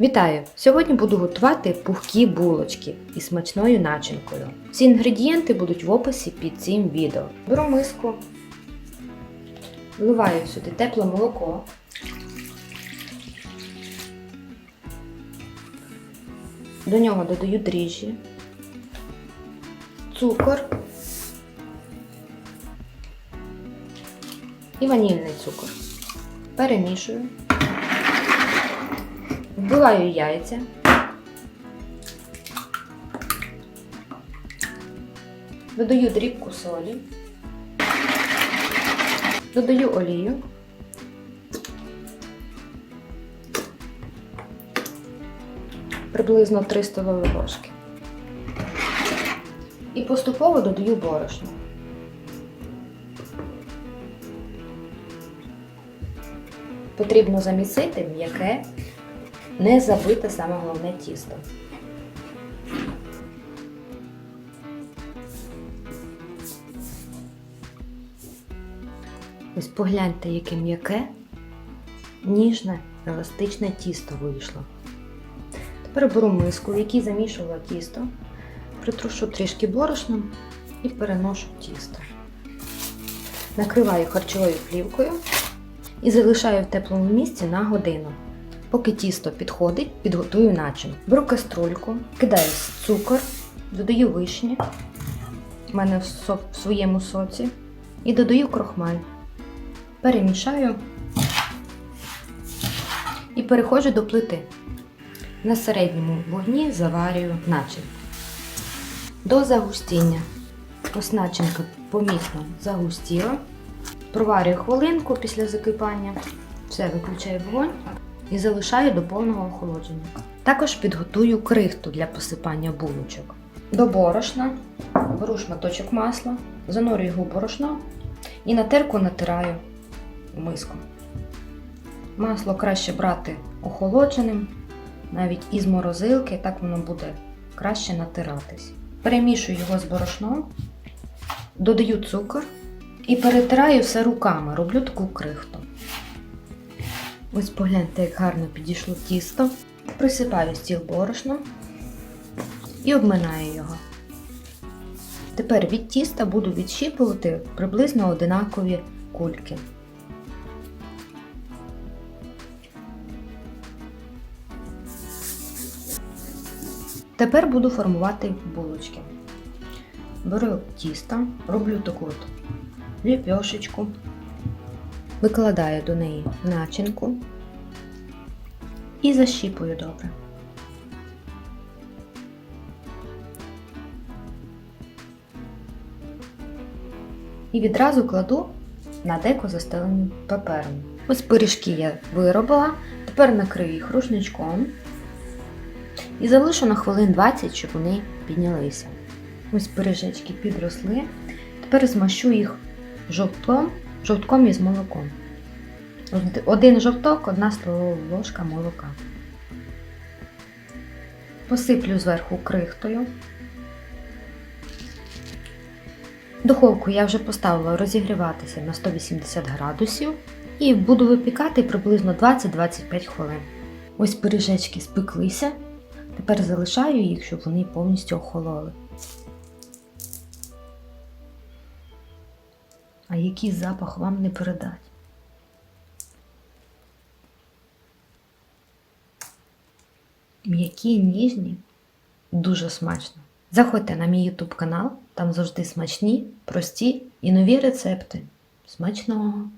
Вітаю! Сьогодні буду готувати пухкі булочки із смачною начинкою. Всі інгредієнти будуть в описі під цим відео. Беру миску, вливаю сюди тепле молоко. До нього додаю дріжджі, цукор і ванільний цукор. Перемішую. Вбиваю яйця. Додаю дрібку солі. Додаю олію. Приблизно 3 столові ложки. І поступово додаю борошно. Потрібно замісити м'яке не забите саме головне тісто. Ось погляньте, яке м'яке, ніжне, еластичне тісто вийшло. Тепер беру миску, в якій замішувала тісто, притрушу трішки борошном і переношу тісто. Накриваю харчовою плівкою і залишаю в теплому місці на годину. Поки тісто підходить, підготую начинку. Беру каструльку, кидаю цукор, додаю вишні, в мене в, со- в своєму соці, і додаю крохмаль. Перемішаю і переходжу до плити. На середньому вогні заварюю начинку. До загустіння. Ось начинка помітно загустіла. Проварюю хвилинку після закипання. Все, виключаю вогонь і залишаю до повного охолодження. Також підготую крихту для посипання булочок. До борошна беру шматочок масла, занурюю його в борошно і на терку натираю в миску. Масло краще брати охолодженим, навіть із морозилки, так воно буде краще натиратись. Перемішую його з борошном, додаю цукор і перетираю все руками, роблю таку крихту. Ось погляньте, як гарно підійшло тісто. Присипаю стіл борошном і обминаю його. Тепер від тіста буду відщіпувати приблизно одинакові кульки. Тепер буду формувати булочки. Беру тісто, роблю таку от ліпьошечку, викладаю до неї начинку і защіпую добре. І відразу кладу на деко застеленим папером. Ось пиріжки я виробила, тепер накрию їх рушничком і залишу на хвилин 20, щоб вони піднялися. Ось пиріжечки підросли. Тепер змащу їх жовтком, жовтком із молоком. Один жовток, одна столова ложка молока. Посиплю зверху крихтою. Духовку я вже поставила розігріватися на 180 градусів і буду випікати приблизно 20-25 хвилин. Ось пиріжечки спеклися. Тепер залишаю їх, щоб вони повністю охололи. Який запах вам не передать? М'які, ніжні, дуже смачно. Заходьте на мій YouTube канал, там завжди смачні, прості і нові рецепти. Смачного!